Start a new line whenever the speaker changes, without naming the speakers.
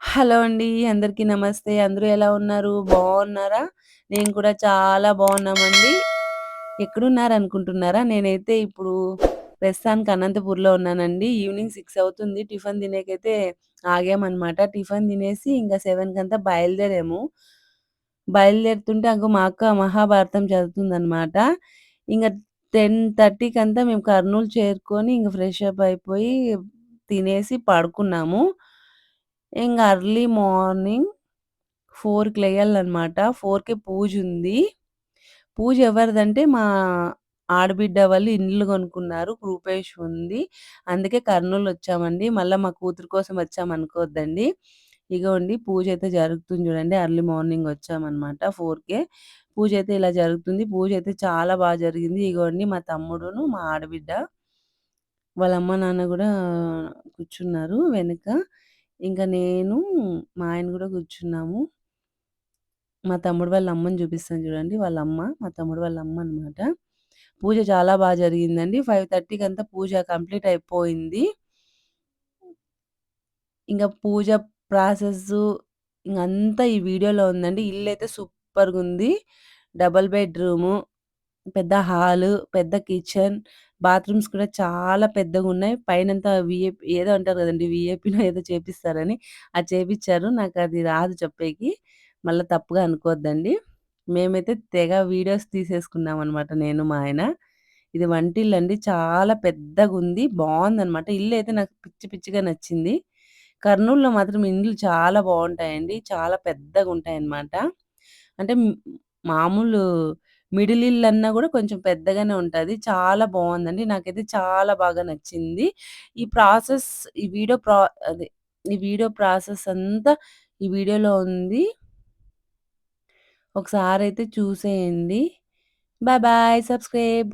Hello అండి. అందరికీ నమస్తే. అందరూ ఎలా ఉన్నారు? బాగున్నారా నేను కూడా చాలా బాగున్నామండి ఎక్కడున్నారు అనుకుంటున్నారా నేనైతే ఇప్పుడు ప్రస్తుతానికి అనంతపూర్‌లో ఉన్నానండి. ఈవినింగ్ సిక్స్ అవుతుంది. టిఫిన్ తినేకైతే ఆగామన్నమాట టిఫిన్ తినేసి ఇంకా సెవెన్కి అంతా బయలుదేరాము. బయలుదేరుతుంటే అగో మా అక్క మహాభారతం చదువుతుందన్నమాట ఇంకా టెన్ థర్టీకి అంతా మేము కర్నూలు చేరుకొని ఇంకా ఫ్రెష్ అప్ అయిపోయి తినేసి పడుకున్నాము. ఇంకా అర్లీ మార్నింగ్ ఫోర్కి లేయాలన్నమాట ఫోర్కి పూజ ఉంది పూజ ఎవరిదంటే మా ఆడబిడ్డ వాళ్ళు ఇండ్లు కొనుక్కున్నారు. గృహప్రవేశం ఉంది. అందుకే కర్నూలు వచ్చామండి మళ్ళీ మా కూతురు కోసం వచ్చామనుకోవద్దండి. ఇగోండి పూజ అయితే జరుగుతుంది చూడండి. అర్లీ మార్నింగ్ వచ్చామన్నమాట ఫోర్కే పూజ అయితే ఇలా జరుగుతుంది. పూజ అయితే చాలా బాగా జరిగింది. ఇగోండి మా తమ్ముడును, మా ఆడబిడ్డ వాళ్ళ అమ్మ, నాన్న కూడా కూర్చున్నారు వెనక. ఇంకా నేను, మా ఆయన కూడా కూర్చున్నాము. మా తమ్ముడు వాళ్ళ అమ్మని చూపిస్తాను చూడండి. వాళ్ళ అమ్మ. మా తమ్ముడు వాళ్ళ అమ్మ అనమాట. పూజ చాలా బాగా జరిగిందండి. 5:30కంతా పూజ కంప్లీట్ అయిపోయింది. ఇంకా పూజ ప్రాసెస్ ఇంగంతా ఈ వీడియోలో ఉందండి. ఇల్లు అయితే సూపర్గా ఉంది డబుల్ బెడ్‌రూము, పెద్ద హాలు, పెద్ద కిచెన్, బాత్రూమ్స్ కూడా చాలా పెద్దగా ఉన్నాయి పైనంతా విఏపీ ఏదో అంటారు కదండి విఏపీలో ఏదో చేపిస్తారని అది నాకు అది రాదు చెప్పేకి. మళ్ళా తప్పుగా అనుకోవద్దండి. మేమైతే తెగ వీడియోస్ తీసేసుకున్నాం అనమాట నేను, మా ఆయన. ఇది వంటిల్లు అండి చాలా పెద్దగా ఉంది బాగుందనమాట ఇల్లు అయితే నాకు పిచ్చి పిచ్చిగా నచ్చింది. కర్నూలులో మాత్రం ఇండ్లు చాలా బాగుంటాయండి చాలా పెద్దగా ఉంటాయన్నమాట అంటే మామూలు మిడిల్ ఇల్లన్నా కూడా కొంచెం పెద్దగానే ఉంటుంది చాలా బాగుందండి నాకైతే చాలా బాగా నచ్చింది. ఈ ప్రాసెస్ ఈ వీడియో ప్రా అదే ఈ వీడియో ప్రాసెస్ అంతా ఈ వీడియోలో ఉంది. ఒకసారి అయితే చూసేయండి. Bye bye. సబ్స్క్రైబ్.